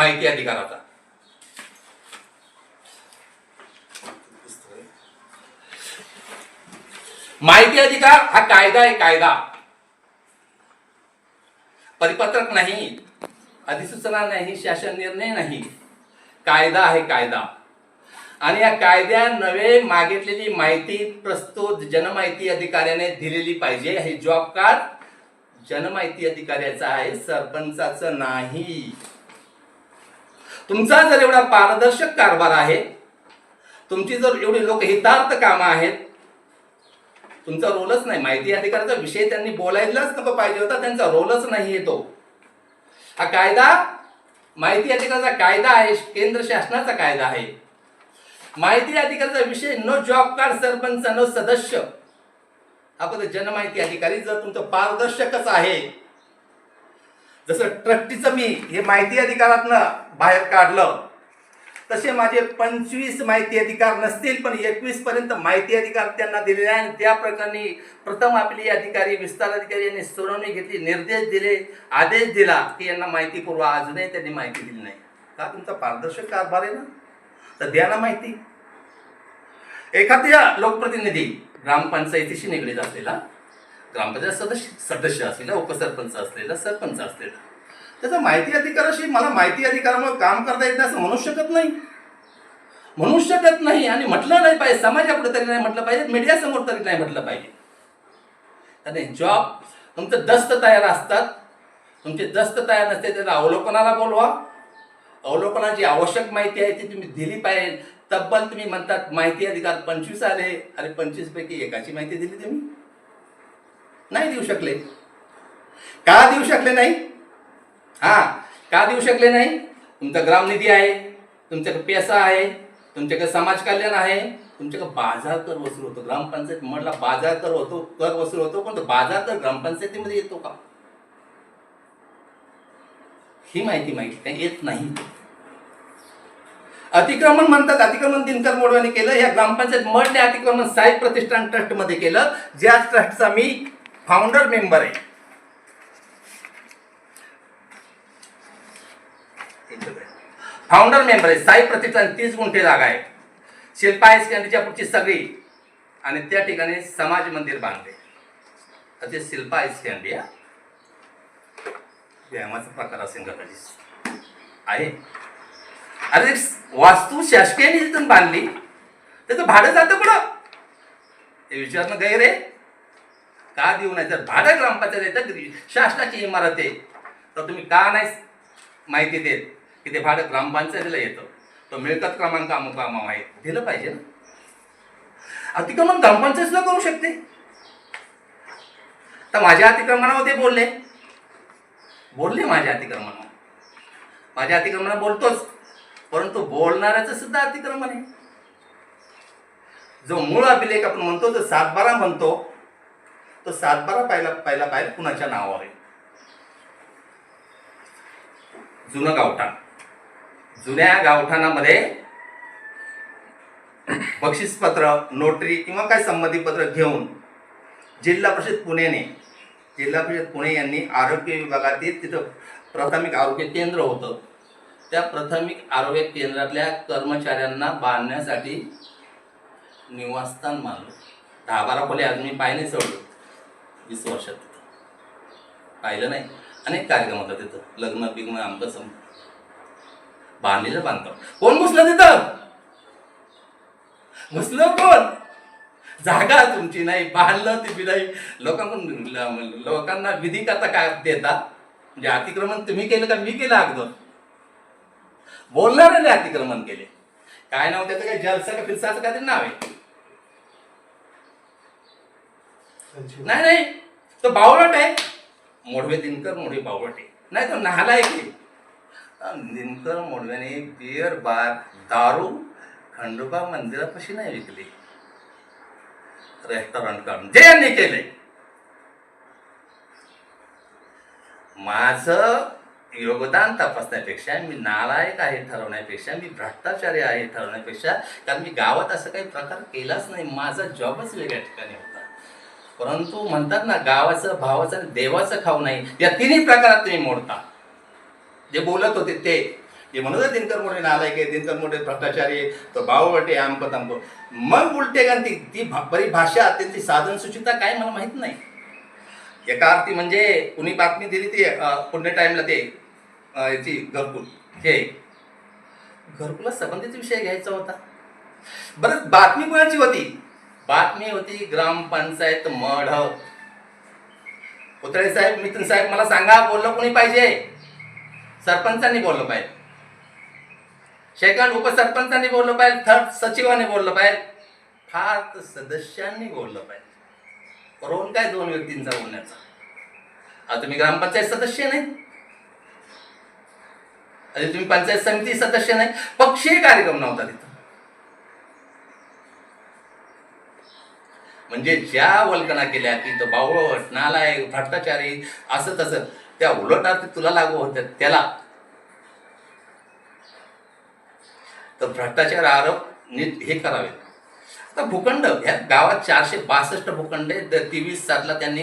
माहिती अधिकाराचा. माहिती अधिकार हा कायदा आहे कायदा. परिपत्रक नाही अधिसूचना नाही शासन निर्णय नाही. कायदा आहे कायदा. आणि या कायद्या नवे मागितलेली माहिती प्रस्तुत जनमाहिती अधिकाऱ्याने दिलेली पाहिजे. हे जॉब कार्ड जनमाहिती अधिकाऱ्याचं आहे सरपंचाचं नाही. तुमचा जर एवढा पारदर्शक कारभार आहे तुमची जर एवढी लोकहितार्थ कामं आहेत तुमचा रोलच नाही. माहिती अधिकाराचा विषय त्यांनी बोलायलाच नको पाहिजे होता त्यांचा रोलच नाही येतो हा कायदा माहिती अधिकाराचा कायदा आहे केंद्र शासनाचा कायदा आहे. माहिती अधिकाराचा विषय no job card sarpanch no सदस्य. हा पद जनमाहिती अधिकारी जर तुमचं पारदर्शकच आहे जसं ट्रस्टीचं मी हे माहिती अधिकारातनं बाहेर काढलं तसे माझे पंचवीस माहिती अधिकार नसतील पण एकवीसपर्यंत माहिती अधिकार त्यांना दिलेले आहे. आणि त्या प्रकरणी प्रथम आपली अधिकारी विस्तार अधिकारी यांनी सुनावणी घेतली निर्देश दिले आदेश दिला की यांना माहिती पुरवा. अजूनही त्यांनी माहिती दिली नाही. का तुमचा पारदर्शक कारभार आहे ना? तर द्या ना माहिती. एखाद्या लोकप्रतिनिधी ग्रामपंचायतीशी निगडीत असलेला ग्रामपंचायत सदस्य सदस्य असलेला उपसरपंच असलेला सरपंच असलेला त्याचा माहिती अधिकाराशी मला माहिती अधिकारामुळे काम करता येत असं म्हणू शकत नाही. म्हणू शकत नाही आणि म्हटलं नाही पाहिजे समाजापुढे तरी नाही म्हटलं पाहिजे मीडियासमोर तरी नाही म्हटलं पाहिजे. आणि जॉब तुमचं दस्त तयार असतात. तुमचे दस्त तयार नसते त्याला अवलोकनाला बोलवा. अवलोकनाची आवश्यक माहिती आहे ती तुम्ही दिली पाहिजे. तब्बल तुम्ही म्हणतात माहिती अधिकार पंचवीस आले. आणि पंचवीसपैकी एकाची माहिती दिली तुम्ही. नाही देऊ शकले. का देऊ शकले नाही? हा का देऊ शकले नाही? तुमचा ग्रामनिधी आहे तुमच्याकडे पैसा आहे तुमच्याकडे समाज कल्याण आहे तुमच्याकडे बाजार कर वसूल होतो. ग्रामपंचायत म्हटला बाजार कर होतो कर वसूल होतो पण तो बाजार कर ग्रामपंचायतीमध्ये येतो का? ही माहिती माहिती काही येत नाही. अतिक्रमण म्हणतात अतिक्रमण दिनकर मोडवाने केलं या ग्रामपंचायत मठने अतिक्रमण साई प्रतिष्ठान ट्रस्टमध्ये केलं ज्या ट्रस्टचा मी फाउंडर मेंबर आहे. फाउंडर मेंबर आहे. साई प्रतिष्ठान तीस गुंठे जागा आहे. शिल्पा हायस्कँडीच्या पुढची सगळी. आणि त्या ठिकाणी समाज मंदिर बांधले. तर ते शिल्पा हायस्कँडी व्यायामाचा प्रकार असेल कदाचित आहे. अरे वास्तू शासकीय निधीतून बांधली. त्याचं भाडं जातं कुठं? हे विचारणं गैर आहे. का देऊ नाही. जर भाडं ग्रामपंचायत तर शासनाची इमारत आहे. तर तुम्ही का नाही माहिती देत की ते भाडं ग्रामपंचायतीला येतं? तो मिळकत क्रमांक अमुक अमाव आहे. दिलं पाहिजे ना? अतिक्रमण ग्रामपंचायतीला करू शकते. तर माझ्या अतिक्रमणावर ते बोलले. बोलले माझ्या अतिक्रमणावर माझ्या अतिक्रमणा बोलतोच. परंतु बोलणाऱ्याचं सुद्धा अतिक्रमण आहे. जो मूळ अभिलेख आपण म्हणतो जो सातबारा म्हणतो तो सातबारा पाहिला पहिला पाहिजे कुणाच्या नावावर आहे? जुनं गावठाण. जुन्या गावठाणामध्ये बक्षीसपत्र नोटरी किंवा काय संमतीपत्र घेऊन जिल्हा परिषद पुणेने जिल्हा परिषद पुणे यांनी आरोग्य विभागातील तिथं प्राथमिक आरोग्य केंद्र होतं. त्या प्राथमिक आरोग्य केंद्रातल्या कर्मचाऱ्यांना बांधण्यासाठी निवासस्थान मानलं. दहा बारा खोले अजून मी पाहिजे सोडलं वीस वर्षात तिथं. पाहिलं नाही. अनेक कार्यक्रम होता तिथं. लग्न बिग्न आमचं सम बांधलेलं बांधकाम. कोण घुसलं तिथं? घुसलं कोण? जागा तुमची नाही बांधलं ती बी नाही. लोकांकडून लोकांना विधी करता काय देतात म्हणजे अतिक्रमण तुम्ही केलं का मी केलं अगोदर? बोलणाऱ्याने अतिक्रमण केले. काय नाव त्याचं? काय जलसा का फिरसाचं काहीतरी नाव आहे? नाही नाही. तो बावळट आहे. मोडवे दिनकर मोडवे बावळट आहे. नाही तो नालायक आहे दिनकर मोडव्याने बिअर बार दारू खंडोबा मंदिरापाशी नाही विकली. रेस्टॉरंट काढून. जे यांनी केलंय माझं योगदान तपासण्यापेक्षा मी नालायक आहे ठरवण्यापेक्षा मी भ्रष्टाचारी आहे ठरवण्यापेक्षा कारण मी गावात असं काही प्रकार केलाच नाही. माझा जॉबच वेगळ्या ठिकाणी होता. परंतु म्हणतात ना गावाचं भावाचं आणि देवाचं खाऊ नाही. या तिन्ही प्रकारात तुम्ही मोडता. जे बोलत होते ते. जे म्हणत दिनकर मोठे नालायक आहे दिनकर मोठे भ्रष्टाचारी तो बावटे आंब तमक मग उलटे कारण ती ती भा- परिभाषा त्यांची साधन सुचिता काय मला माहीत नाही. एका अर्थी म्हणजे कुणी बातमी दिली ती पुण्य टाईमला ते याची घरकुल. हे. घरकुला संबंधित विषय घ्यायचा होता. बरं बातमी कोणाची होती? बातमी होती ग्रामपंचायत मढ. पुतळे साहेब मिथुन साहेब मला सांगा बोललं कोणी पाहिजे? सरपंचांनी बोललं पाहिजे. सेकंड उपसरपंचांनी बोललं पाहिजे थर्ड सचिवाने बोललं पाहिजे फार सदस्यांनी बोललं पाहिजे. रोल काय दोन व्यक्तींचा बोलण्याचा आता तुम्ही ग्रामपंचायत सदस्य नाही अरे तुम्ही पंचायत समिती सदस्य नाही पक्षीय कार्यक्रम नव्हता तिथं. म्हणजे ज्या वल्कना केल्या की तो बावळट नालाय भ्रष्टाचारी असं तसं. त्या उलटात तुला लागू होत्या त्याला. तर भ्रष्टाचार आरोप नीट हे करावेत आता भूखंड ह्या गावात चारशे बासष्ट भूखंड आहेत तेवीस सातला त्यांनी